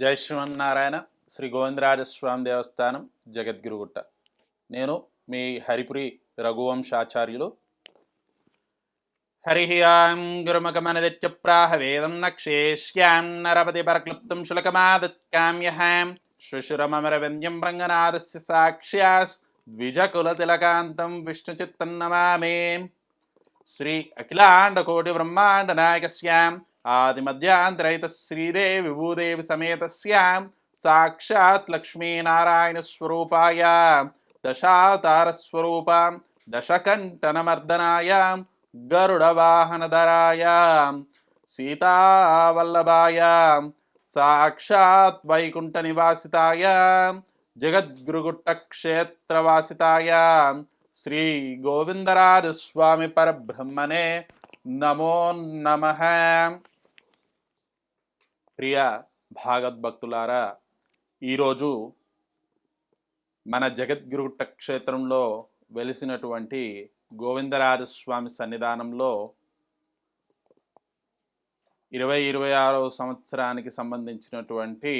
జై శ్రీమన్నారాయణ శ్రీ గోవిందరాజస్వామి దేవస్థానం జగద్గురుగుట్ట. నేను మీ హరిపురి రఘువంశాచార్యులు. హరి ఆం గురుమగమనదిత్య వేదం నక్షేష్యాం నరపతి పరక్లుప్తం శులకమాదత్కామ్యహాం శ్వశురమరవింద్యం రంగనాథస్య సాక్ష్యాస్ ద్విజకులతిలకాంతం విష్ణుచిత్తం నమామే శ్రీ అఖిలాండ కోటి బ్రహ్మాండ నాయకస్యాం ఆదిమధ్యాంతరహిత శ్రీదేవి విభూదేవి సమేతస్యాం సాక్షాత్ లక్ష్మీనారాయణ స్వరూపాయ దశాతారస్వరూపాం దశకంఠనమర్దనాయ గరుడవాహనధరాయ సీతావల్లభాయ సాక్షాత్ వైకుంఠ నివాసితాయ జగద్గురుగుట్టక్షేత్రవాసితాయ శ్రీ గోవిందరాజస్వామి పరబ్రహ్మణే నమో నమ ప్రియ భాగవద్భక్తులారా ఈరోజు మన జగద్గురుట క్షేత్రంలో వెలిసినటువంటి గోవిందరాజస్వామి సన్నిధానంలో ఇరవై ఇరవై ఆరవ సంవత్సరానికి సంబంధించినటువంటి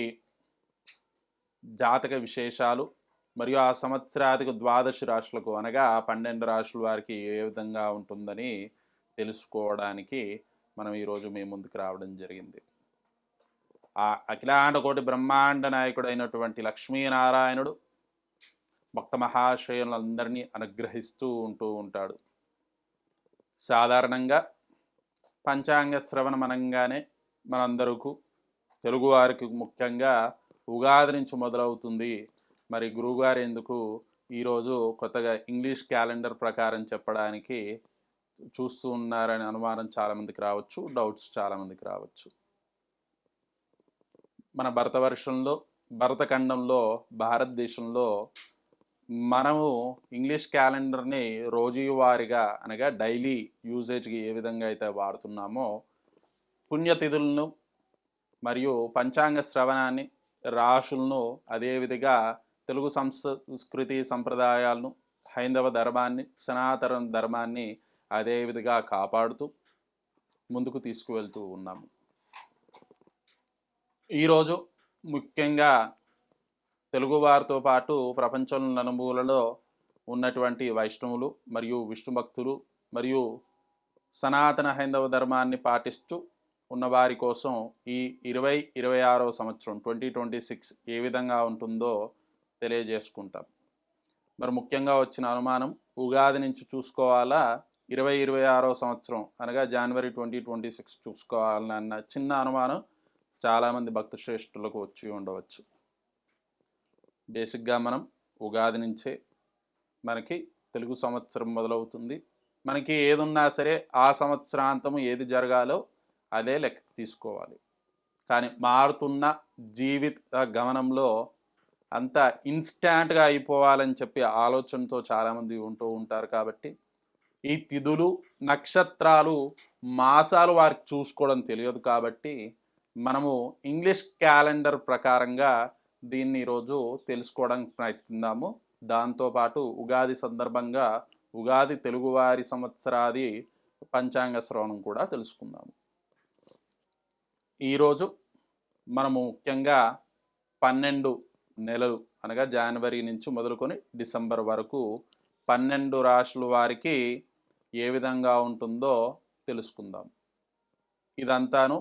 జాతక విశేషాలు మరియు ఆ సంవత్సరాధిక ద్వాదశ రాశులకు అనగా పన్నెండు రాశుల వారికి ఏ విధంగా ఉంటుందని తెలుసుకోవడానికి మనం ఈరోజు మీ ముందుకు రావడం జరిగింది. ఆ అఖిలాండ కోటి బ్రహ్మాండ నాయకుడు అయినటువంటి లక్ష్మీనారాయణుడు భక్త మహాశయులందరినీ అనుగ్రహిస్తూ ఉంటూ ఉంటాడు. సాధారణంగా పంచాంగ శ్రవణం అనగానే మనందరకు తెలుగువారికి ముఖ్యంగా ఉగాది నుంచి మొదలవుతుంది. మరి గురువుగారు ఎందుకు ఈరోజు కొత్తగా ఇంగ్లీష్ క్యాలెండర్ ప్రకారం చెప్పడానికి చూస్తూ ఉన్నారనే అనుమానం చాలామందికి రావచ్చు డౌట్స్ చాలామందికి రావచ్చు. మన భరతవర్షంలో భరతఖండంలో భారతదేశంలో మనము ఇంగ్లీష్ క్యాలెండర్ని రోజువారీగా అనగా డైలీ యూజేజ్కి ఏ విధంగా అయితే వాడుతున్నామో పుణ్యతిథులను మరియు పంచాంగ శ్రవణాన్ని రాశులను అదేవిధంగా తెలుగు సంస్కృతి సంప్రదాయాలను హైందవ ధర్మాన్ని సనాతన ధర్మాన్ని అదే విధంగా కాపాడుతూ ముందుకు తీసుకువెళ్తూ ఉన్నాము. ఈరోజు ముఖ్యంగా తెలుగువారితో పాటు ప్రపంచం నలుమూలలో ఉన్నటువంటి వైష్ణవులు మరియు విష్ణు భక్తులు మరియు సనాతన హైందవ ధర్మాన్ని పాటిస్తూ ఉన్నవారి కోసం ఈ ఇరవై ఇరవై ఆరో సంవత్సరం ట్వంటీ ట్వంటీ సిక్స్ ఏ విధంగా ఉంటుందో తెలియజేసుకుంటాం. మరి ముఖ్యంగా వచ్చిన అనుమానం ఉగాది నుంచి చూసుకోవాలా? ఇరవై ఇరవై ఆరవ సంవత్సరం అనగా జనవరి ట్వంటీ ట్వంటీ సిక్స్ చూసుకోవాలన్న చిన్న అనుమానం చాలామంది భక్త శ్రేష్ఠులకు వచ్చి ఉండవచ్చు. బేసిక్గా మనం ఉగాది నుంచే మనకి తెలుగు సంవత్సరం మొదలవుతుంది. మనకి ఏదున్నా సరే ఆ సంవత్సరాంతము ఏది జరగాలో అదే లెక్క తీసుకోవాలి. కానీ మారుతున్న జీవిత గమనంలో అంత ఇన్స్టాంట్గా అయిపోవాలని చెప్పి ఆలోచనతో చాలామంది ఉంటూ ఉంటారు కాబట్టి ఈ తిథులు నక్షత్రాలు మాసాలు వారికి చూసుకోవడం తెలియదు కాబట్టి మనము ఇంగ్లీష్ క్యాలెండర్ ప్రకారంగా దీన్ని ఈరోజు తెలుసుకోవడానికి ప్రయత్నిద్దాము. దాంతోపాటు ఉగాది సందర్భంగా ఉగాది తెలుగువారి సంవత్సరాది పంచాంగ శ్రవణం కూడా తెలుసుకుందాము. ఈరోజు మనము ముఖ్యంగా పన్నెండు నెలలు అనగా జనవరి నుంచి మొదలుకొని డిసెంబర్ వరకు పన్నెండు రాశుల వారికి ఏ విధంగా ఉంటుందో తెలుసుకుందాం. ఇదంతాను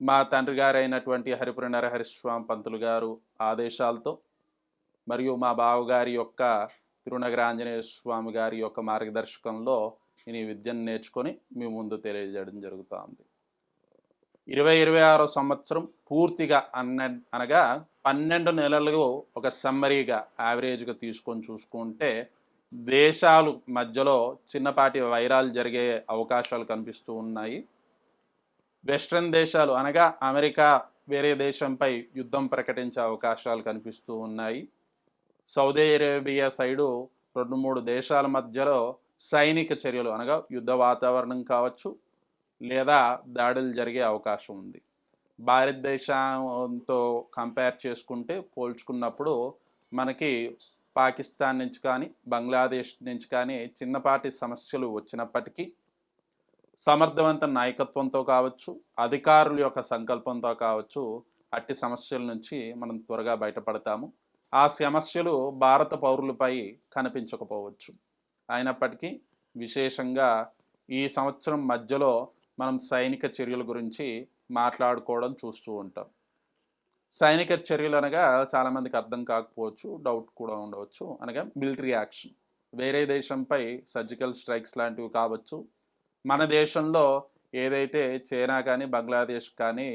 మా తండ్రి గారు అయినటువంటి హరిపుర నరహరిస్వామి పంతులు గారు ఆదేశాలతో మరియు మా బావగారి యొక్క తిరునగరాంజనేయ స్వామి గారి యొక్క మార్గదర్శకంలో నేను ఈ విద్యను నేర్చుకొని మీ ముందు తెలియజేయడం జరుగుతుంది. ఇరవై ఇరవై ఆరో సంవత్సరం పూర్తిగా అన్న అనగా పన్నెండు నెలలు ఒక సమ్మరీగా యావరేజ్గా తీసుకొని చూసుకుంటే దేశాలు మధ్యలో చిన్నపాటి వైరాలు జరిగే అవకాశాలు కనిపిస్తూ ఉన్నాయి. వెస్ట్రన్ దేశాలు అనగా అమెరికా వేరే దేశంపై యుద్ధం ప్రకటించే అవకాశాలు కనిపిస్తూ ఉన్నాయి. సౌదీ అరేబియా సైడు రెండు మూడు దేశాల మధ్యలో సైనిక చర్యలు అనగా యుద్ధ వాతావరణం కావచ్చు లేదా దాడులు జరిగే అవకాశం ఉంది. భారతదేశంతో కంపేర్ చేసుకుంటే పోల్చుకున్నప్పుడు మనకి పాకిస్తాన్ నుంచి కానీ బంగ్లాదేశ్ నుంచి కానీ చిన్నపాటి సమస్యలు వచ్చినప్పటికీ సమర్థవంత నాయకత్వంతో కావచ్చు అధికారుల యొక్క సంకల్పంతో కావచ్చు అట్టి సమస్యల నుంచి మనం త్వరగా బయటపడతాము. ఆ సమస్యలు భారత పౌరులపై కనిపించకపోవచ్చు. అయినప్పటికీ విశేషంగా ఈ సంవత్సరం మధ్యలో మనం సైనిక చర్యల గురించి మాట్లాడుకోవడం చూస్తూ ఉంటాం. సైనిక చర్యలు అనగా చాలామందికి అర్థం కాకపోవచ్చు డౌట్ కూడా ఉండవచ్చు. అనగా మిలిటరీ యాక్షన్. వేరే దేశంపై సర్జికల్ స్ట్రైక్స్ లాంటివి కావచ్చు మన దేశంలో ఏదైతే చైనా కానీ బంగ్లాదేశ్ కానీ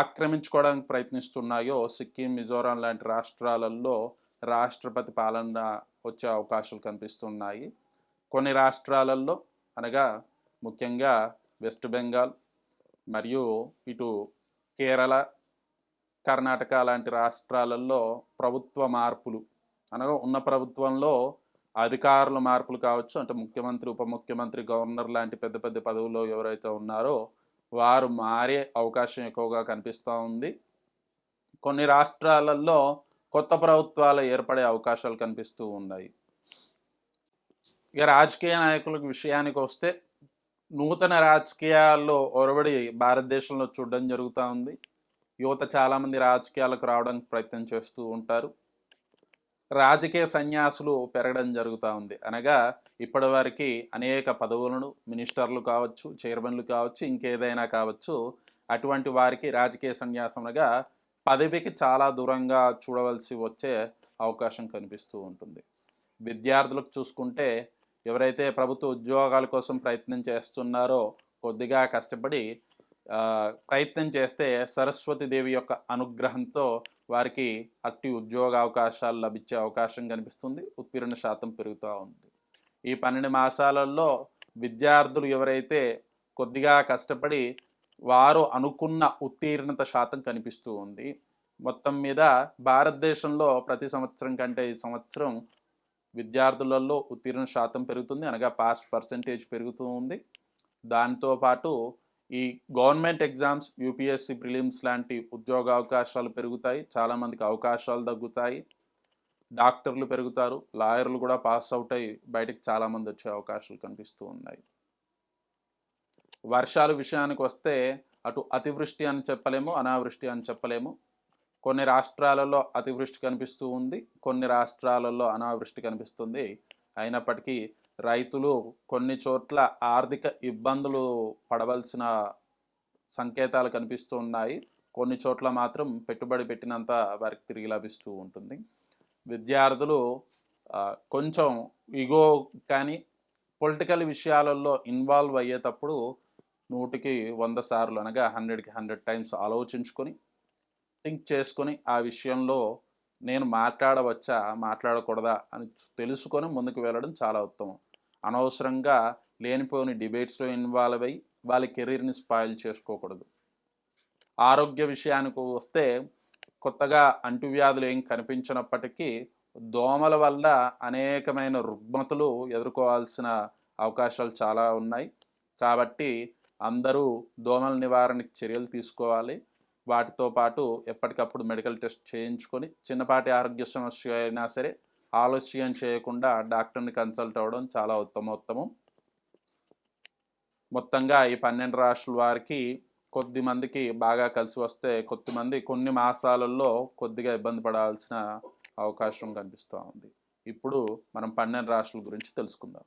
ఆక్రమించుకోవడానికి ప్రయత్నిస్తున్నాయో సిక్కిం మిజోరాం లాంటి రాష్ట్రాలలో రాష్ట్రపతి పాలన వచ్చే అవకాశాలు కనిపిస్తున్నాయి. కొన్ని రాష్ట్రాలలో అనగా ముఖ్యంగా వెస్ట్ బెంగాల్ మరియు ఇటు కేరళ కర్ణాటక లాంటి రాష్ట్రాలలో ప్రభుత్వ మార్పులు అనగా ఉన్న ప్రభుత్వంలో అధికారుల మార్పులు కావచ్చు అంటే ముఖ్యమంత్రి ఉప ముఖ్యమంత్రి గవర్నర్ లాంటి పెద్ద పెద్ద పదవుల్లో ఎవరైతే ఉన్నారో వారు మారే అవకాశం ఎక్కువగా కనిపిస్తూ ఉంది. కొన్ని రాష్ట్రాలలో కొత్త ప్రభుత్వాలు ఏర్పడే అవకాశాలు కనిపిస్తూ ఉన్నాయి. ఇక రాజకీయ నాయకుల విషయానికి వస్తే నూతన రాజకీయాల్లో ఒరబడి భారతదేశంలో చూడడం జరుగుతూ ఉంది. యువత చాలామంది రాజకీయాలకు రావడానికి ప్రయత్నం చేస్తూ ఉంటారు. రాజకీయ సన్యాసులు పెరగడం జరుగుతూ ఉంది. అనగా ఇప్పటివరకు అనేక పదవులను మినిస్టర్లు కావచ్చు చైర్మన్లు కావచ్చు ఇంకేదైనా కావచ్చు అటువంటి వారికి రాజకీయ సన్యాసంగా పదవికి చాలా దూరంగా చూడవలసి వచ్చే అవకాశం కనిపిస్తూ ఉంటుంది. విద్యార్థులకు చూసుకుంటే ఎవరైతే ప్రభుత్వ ఉద్యోగాల కోసం ప్రయత్నం చేస్తున్నారో కొద్దిగా కష్టపడి ప్రయత్నం చేస్తే సరస్వతి దేవి యొక్క అనుగ్రహంతో వారికి అట్టి ఉద్యోగ అవకాశాలు లభించే అవకాశం కనిపిస్తుంది. ఉత్తీర్ణ శాతం పెరుగుతూ ఉంది. ఈ పన్నెండు మాసాలలో విద్యార్థులు ఎవరైతే కొద్దిగా కష్టపడి వారు అనుకున్న ఉత్తీర్ణత శాతం కనిపిస్తూ ఉంది. మొత్తం మీద భారతదేశంలో ప్రతి సంవత్సరం కంటే ఈ సంవత్సరం విద్యార్థులలో ఉత్తీర్ణ శాతం పెరుగుతుంది. అనగా పాస్ పర్సంటేజ్ పెరుగుతూ ఉంది. దాంతో పాటు ఈ గవర్నమెంట్ ఎగ్జామ్స్ యూపీఎస్సి ప్రిలిమ్స్ లాంటి ఉద్యోగ అవకాశాలు పెరుగుతాయి. చాలామందికి అవకాశాలు తగ్గుతాయి. డాక్టర్లు పెరుగుతారు. లాయర్లు కూడా పాస్ అవుట్ అయ్యి బయటకు చాలామంది వచ్చే అవకాశాలు కనిపిస్తూ ఉన్నాయి. వర్షాల విషయానికి వస్తే అటు అతివృష్టి అని చెప్పలేము అనావృష్టి అని చెప్పలేము. కొన్ని రాష్ట్రాలలో అతివృష్టి కనిపిస్తూ ఉంది కొన్ని రాష్ట్రాలలో అనావృష్టి కనిపిస్తుంది. అయినప్పటికీ రైతులు కొన్ని చోట్ల ఆర్థిక ఇబ్బందులు పడవలసిన సంకేతాలు కనిపిస్తూ ఉన్నాయి. కొన్ని చోట్ల మాత్రం పెట్టుబడి పెట్టినంత వారికి తిరిగి లభిస్తూ ఉంటుంది. విద్యార్థులు కొంచెం ఇగో కానీ పొలిటికల్ విషయాలలో ఇన్వాల్వ్ అయ్యేటప్పుడు నూటికి వంద సార్లు అనగా హండ్రెడ్కి హండ్రెడ్ టైమ్స్ ఆలోచించుకొని థింక్ చేసుకొని ఆ విషయంలో నేను మాట్లాడవచ్చా మాట్లాడకూడదా అని తెలుసుకొని ముందుకు వెళ్ళడం చాలా ఉత్తమం. అనవసరంగా లేనిపోని డిబేట్స్లో ఇన్వాల్వ్ అయ్యి వాళ్ళ కెరీర్ని స్పాయిల్ చేసుకోకూడదు. ఆరోగ్య విషయానికి వస్తే కొత్తగా అంటువ్యాధులు ఏం కనిపించినప్పటికీ దోమల వల్ల అనేకమైన రుగ్మతలు ఎదుర్కోవాల్సిన అవకాశాలు చాలా ఉన్నాయి. కాబట్టి అందరూ దోమల నివారణకి చర్యలు తీసుకోవాలి. వాటితో పాటు ఎప్పటికప్పుడు మెడికల్ టెస్ట్ చేయించుకొని చిన్నపాటి ఆరోగ్య సమస్య అయినా సరే ఆలస్యం చేయకుండా డాక్టర్ని కన్సల్ట్ అవ్వడం చాలా ఉత్తమోత్తమం. మొత్తంగా ఈ పన్నెండు రాష్ట్రాల వారికి కొద్ది మందికి బాగా కలిసి వస్తే కొద్దిమంది కొన్ని మాసాలలో కొద్దిగా ఇబ్బంది పడాల్సిన అవకాశం కనిపిస్తూ ఉంది. ఇప్పుడు మనం పన్నెండు రాష్ట్రాల గురించి తెలుసుకుందాం.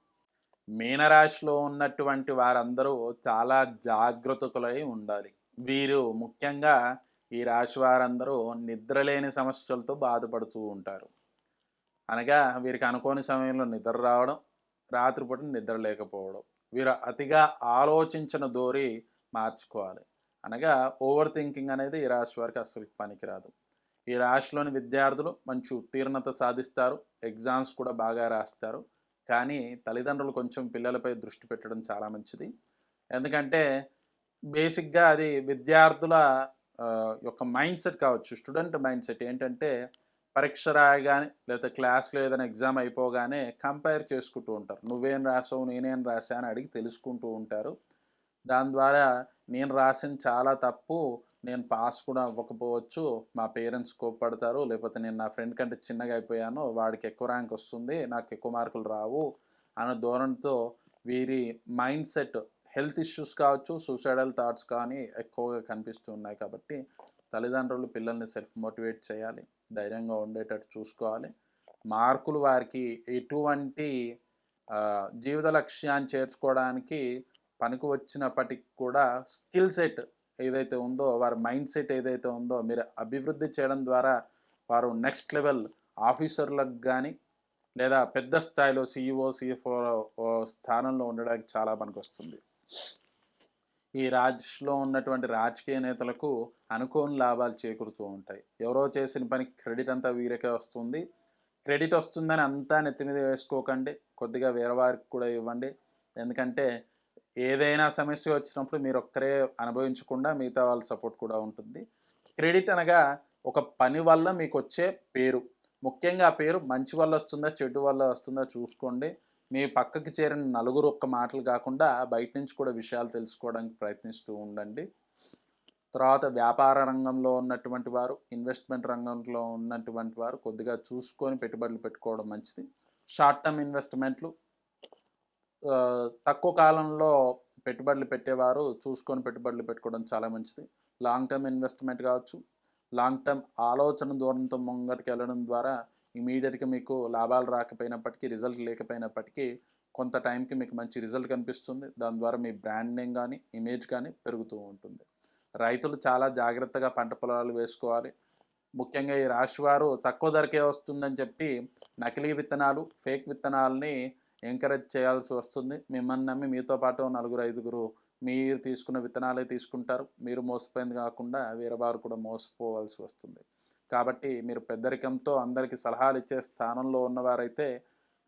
మీనరాశిలో ఉన్నటువంటి వారందరూ చాలా జాగ్రత్తకులై ఉండాలి. వీరు ముఖ్యంగా ఈ రాశి వారందరూ నిద్రలేని సమస్యలతో బాధపడుతూ ఉంటారు. అనగా వీరికి అనుకోని సమయంలో నిద్ర రావడం రాత్రిపూట నిద్ర లేకపోవడం. వీరు అతిగా ఆలోచించిన దోరి మార్చుకోవాలి. అనగా ఓవర్ థింకింగ్ అనేది ఈ రాశి వారికి అసలు పనికిరాదు. ఈ రాశిలోని విద్యార్థులు మంచి ఉత్తీర్ణత సాధిస్తారు ఎగ్జామ్స్ కూడా బాగా రాస్తారు. కానీ తల్లిదండ్రులు కొంచెం పిల్లలపై దృష్టి పెట్టడం చాలా మంచిది. ఎందుకంటే బేసిక్గా అది విద్యార్థుల యొక్క మైండ్ సెట్ కావచ్చు స్టూడెంట్ మైండ్ సెట్ ఏంటంటే పరీక్ష రాయగానే లేకపోతే క్లాస్లో ఏదైనా ఎగ్జామ్ అయిపోగానే కంపేర్ చేసుకుంటూ ఉంటారు. నువ్వేం రాసావు? నేనేం రాసా అని అడిగి తెలుసుకుంటూ ఉంటారు. దాని ద్వారా నేను రాసిన చాలా తప్పు. నేను పాస్ కూడా అవ్వకపోవచ్చు. మా పేరెంట్స్ కోప్పడతారు. లేకపోతే నేను నా ఫ్రెండ్ కంటే చిన్నగా అయిపోయాను. వాడికి ఎక్కువ ర్యాంక్ వస్తుంది. నాకు ఎక్కువ మార్కులు రావు అన్న ధోరణితో వీరి మైండ్ సెట్ హెల్త్ ఇష్యూస్ కావచ్చు సూసైడల్ థాట్స్ కానీ ఎక్కువగా కనిపిస్తూ ఉన్నాయి కాబట్టి తల్లిదండ్రులు పిల్లల్ని సెల్ఫ్ మోటివేట్ చేయాలి. ధైర్యంగా ఉండేటట్టు చూసుకోవాలి. మార్కులు వారికి ఎటువంటి జీవిత లక్ష్యాన్ని చేర్చుకోవడానికి పనికి వచ్చినప్పటికి కూడా స్కిల్ సెట్ ఏదైతే ఉందో వారి మైండ్ సెట్ ఏదైతే ఉందో మీరు అభివృద్ధి చేయడం ద్వారా వారు నెక్స్ట్ లెవెల్ ఆఫీసర్లకు కానీ లేదా పెద్ద స్థాయిలో సిఇఓ సిఎఫ్ఓ స్థానంలో ఉండడానికి చాలా పనికి వస్తుంది ఈ రాజ్లో ఉన్నటువంటి రాజకీయ నేతలకు అనుకోని లాభాలు చేకూరుతూ ఉంటాయి. ఎవరో చేసిన పని క్రెడిట్ అంతా వీరికే వస్తుంది. క్రెడిట్ వస్తుందని అంతా నెత్తి మీద వేసుకోకండి. కొద్దిగా వేరే వారికి కూడా ఇవ్వండి. ఎందుకంటే ఏదైనా సమస్య వచ్చినప్పుడు మీరు ఒక్కరే అనుభవించకుండా మిగతా వాళ్ళ సపోర్ట్ కూడా ఉంటుంది. క్రెడిట్ అనగా ఒక పని వల్ల మీకు వచ్చే పేరు. ముఖ్యంగా ఆ పేరు మంచి వల్ల వస్తుందా చెడు వల్ల వస్తుందా చూసుకోండి. మీ పక్కకి చేరిన నలుగురు ఒక్క మాటలు కాకుండా బయట నుంచి కూడా విషయాలు తెలుసుకోవడానికి ప్రయత్నిస్తూ ఉండండి. తర్వాత వ్యాపార రంగంలో ఉన్నటువంటి వారు ఇన్వెస్ట్మెంట్ రంగంలో ఉన్నటువంటి వారు కొద్దిగా చూసుకొని పెట్టుబడులు పెట్టుకోవడం మంచిది. షార్ట్ టర్మ్ ఇన్వెస్ట్మెంట్లు తక్కువ కాలంలో పెట్టుబడులు పెట్టేవారు చూసుకొని పెట్టుబడులు పెట్టుకోవడం చాలా మంచిది. లాంగ్ టర్మ్ ఇన్వెస్ట్మెంట్ కావచ్చు లాంగ్ టర్మ్ ఆలోచన దూరంతో ముంగటికి వెళ్ళడం ద్వారా ఇమీడియట్గా మీకు లాభాలు రాకపోయినప్పటికీ రిజల్ట్ లేకపోయినప్పటికీ కొంత టైంకి మీకు మంచి రిజల్ట్ కనిపిస్తుంది. దాని ద్వారా మీ బ్రాండ్ నేమ్ కానీ ఇమేజ్ కానీ పెరుగుతూ ఉంటుంది. రైతులు చాలా జాగ్రత్తగా పంట పొలాలు వేసుకోవాలి. ముఖ్యంగా ఈ రాశి వారు తక్కువ ధరకే వస్తుందని చెప్పి నకిలీ విత్తనాలు ఫేక్ విత్తనాలని ఎంకరేజ్ చేయాల్సి వస్తుంది. మిమ్మల్ని నమ్మి మీతో పాటు నలుగురు ఐదుగురు మీరు తీసుకున్న విత్తనాలే తీసుకుంటారు. మీరు మోసపోయింది కాకుండా వేరే వారు కూడా మోసపోవాల్సి వస్తుంది. కాబట్టి మీరు పెద్దరికంతో అందరికీ సలహాలు ఇచ్చే స్థానంలో ఉన్నవారైతే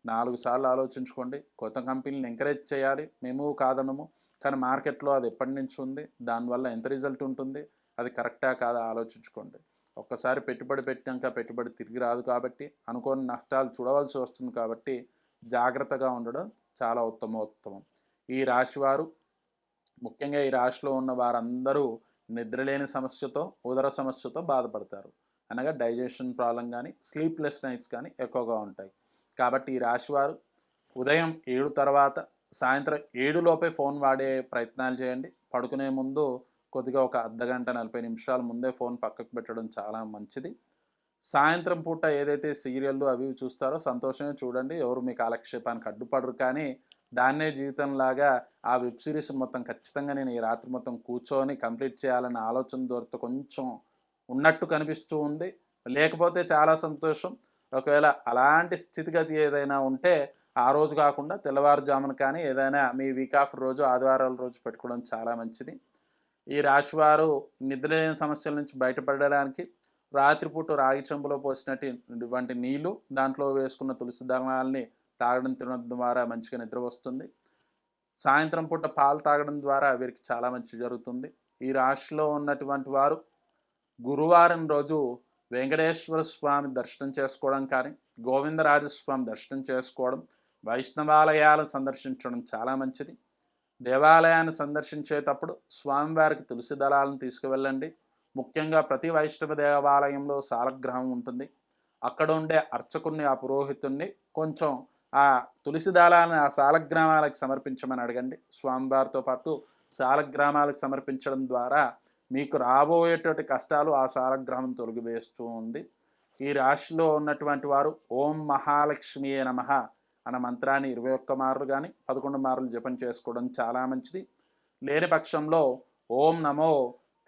నాలుగు సార్లు ఆలోచించుకోండి. కొత్త కంపెనీని ఎంకరేజ్ చేయాలి. మేము కాదనము కానీ మార్కెట్లో అది ఎప్పటి నుంచి ఉంది? దానివల్ల ఎంత రిజల్ట్ ఉంటుంది? అది కరెక్టా కాదా ఆలోచించుకోండి. ఒక్కసారి పెట్టుబడి పెట్టాక పెట్టుబడి తిరిగి రాదు కాబట్టి అనుకోని నష్టాలు చూడవలసి వస్తుంది కాబట్టి జాగ్రత్తగా ఉండడం చాలా ఉత్తమోత్తమం. ఈ రాశివారు ముఖ్యంగా ఈ రాశిలో ఉన్న వారందరూ నిద్రలేని సమస్యతో ఉదర సమస్యతో బాధపడతారు. అనగా డైజెషన్ ప్రాబ్లం కానీ స్లీప్లెస్ నైట్స్ కానీ ఎక్కువగా ఉంటాయి. కాబట్టి ఈ రాశివారు ఉదయం ఏడు తర్వాత సాయంత్రం ఏడులోపే ఫోన్ వాడే ప్రయత్నాలు చేయండి. పడుకునే ముందు కొద్దిగా ఒక అర్ధగంట నలభై నిమిషాల ముందే ఫోన్ పక్కకు పెట్టడం చాలా మంచిది. సాయంత్రం పూట ఏదైతే సీరియళ్ళు అవి చూస్తారో సంతోషమే చూడండి. ఎవరు మీ కాలక్షేపానికి అడ్డుపడరు కానీ దాన్నే జీవితంలాగా ఆ వెబ్ సిరీస్ మొత్తం ఖచ్చితంగా నేను ఈ రాత్రి మొత్తం కూర్చొని కంప్లీట్ చేయాలన్న ఆలోచన దొరికితే కొంచెం ఉన్నట్టు కనిపిస్తూ ఉంది. లేకపోతే చాలా సంతోషం. ఒకవేళ అలాంటి స్థితిగతి ఏదైనా ఉంటే ఆ రోజు కాకుండా తెల్లవారుజామున కానీ ఏదైనా మీ వీక్ ఆఫ్ రోజు ఆదివారాల రోజు పెట్టుకోవడం చాలా మంచిది. ఈ రాశివారు నిద్రలేని సమస్యల నుంచి బయటపడడానికి రాత్రిపూట రాగి చెంబులో పోసినటువంటి నీళ్ళు దాంట్లో వేసుకున్న తులసి దళాలని తాగడం తినడం ద్వారా మంచిగా నిద్ర వస్తుంది. సాయంత్రం పూట పాలు తాగడం ద్వారా వీరికి చాలా మంచి జరుగుతుంది. ఈ రాశిలో ఉన్నటువంటి వారు గురువారం రోజు వెంకటేశ్వర స్వామి దర్శనం చేసుకోవడం కానీ గోవిందరాజస్వామి దర్శనం చేసుకోవడం వైష్ణవాలయాలను సందర్శించడం చాలా మంచిది. దేవాలయాన్ని సందర్శించేటప్పుడు స్వామివారికి తులసి దళాలను తీసుకువెళ్ళండి. ముఖ్యంగా ప్రతి వైష్ణవ దేవాలయంలో సాలగ్రహం ఉంటుంది. అక్కడ ఉండే అర్చకుణ్ణి ఆ పురోహితుణ్ణి కొంచెం ఆ తులసి దళాలను ఆ సాలగ్రామాలకు సమర్పించమని అడగండి. స్వామివారితో పాటు సాలగ్రామాలకు సమర్పించడం ద్వారా మీకు రాబోయేటువంటి కష్టాలు ఆ సారగ్రహం తొలగివేస్తూ ఉంది. ఈ రాశిలో ఉన్నటువంటి వారు ఓం మహాలక్ష్మి నమః అన్న మంత్రాన్ని ఇరవై ఒక్క మార్లు కానీ పదకొండు మార్లు జపం చేసుకోవడం చాలా మంచిది. లేని పక్షంలో ఓం నమో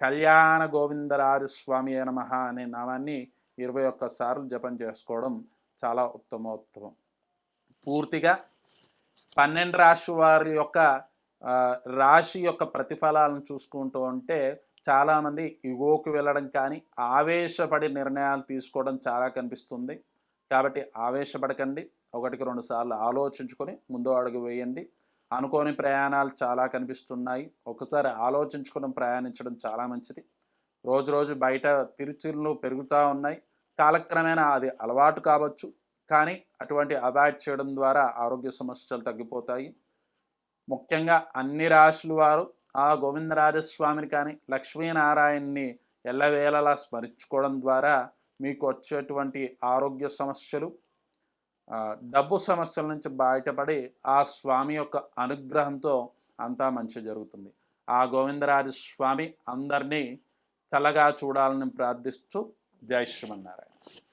కళ్యాణ గోవిందరాజ స్వామి నమః అనే నామాన్ని ఇరవై ఒక్క సార్లు జపం చేసుకోవడం చాలా ఉత్తమోత్తమం. పూర్తిగా పన్నెండు రాశి వారి యొక్క రాశి యొక్క ప్రతిఫలాలను చూసుకుంటూ ఉంటే చాలామంది ఇగోకు వెళ్ళడం కానీ ఆవేశపడి నిర్ణయాలు తీసుకోవడం చాలా కనిపిస్తుంది. కాబట్టి ఆవేశపడకండి. ఒకటికి రెండు సార్లు ఆలోచించుకొని ముందు అడుగు వేయండి. అనుకోని ప్రయాణాలు చాలా కనిపిస్తున్నాయి. ఒకసారి ఆలోచించుకొని ప్రయాణించడం చాలా మంచిది. రోజు రోజు బయట తిరుచిళ్ళు పెరుగుతూ ఉన్నాయి. కాలక్రమేణా అది అలవాటు కావచ్చు. కానీ అటువంటి అవాయిడ్ చేయడం ద్వారా ఆరోగ్య సమస్యలు తగ్గిపోతాయి. ముఖ్యంగా అన్ని రాశుల వారు ఆ గోవిందరాజస్వామిని కానీ లక్ష్మీనారాయణ్ణి ఎల్లవేళలా స్మరించుకోవడం ద్వారా మీకు వచ్చేటువంటి ఆరోగ్య సమస్యలు డబ్బు సమస్యల నుంచి బయటపడి ఆ స్వామి యొక్క అనుగ్రహంతో అంతా మంచి జరుగుతుంది. ఆ గోవిందరాజ స్వామి అందరినీ చల్లగా చూడాలని ప్రార్థిస్తూ జై శ్రీమన్నారాయణ.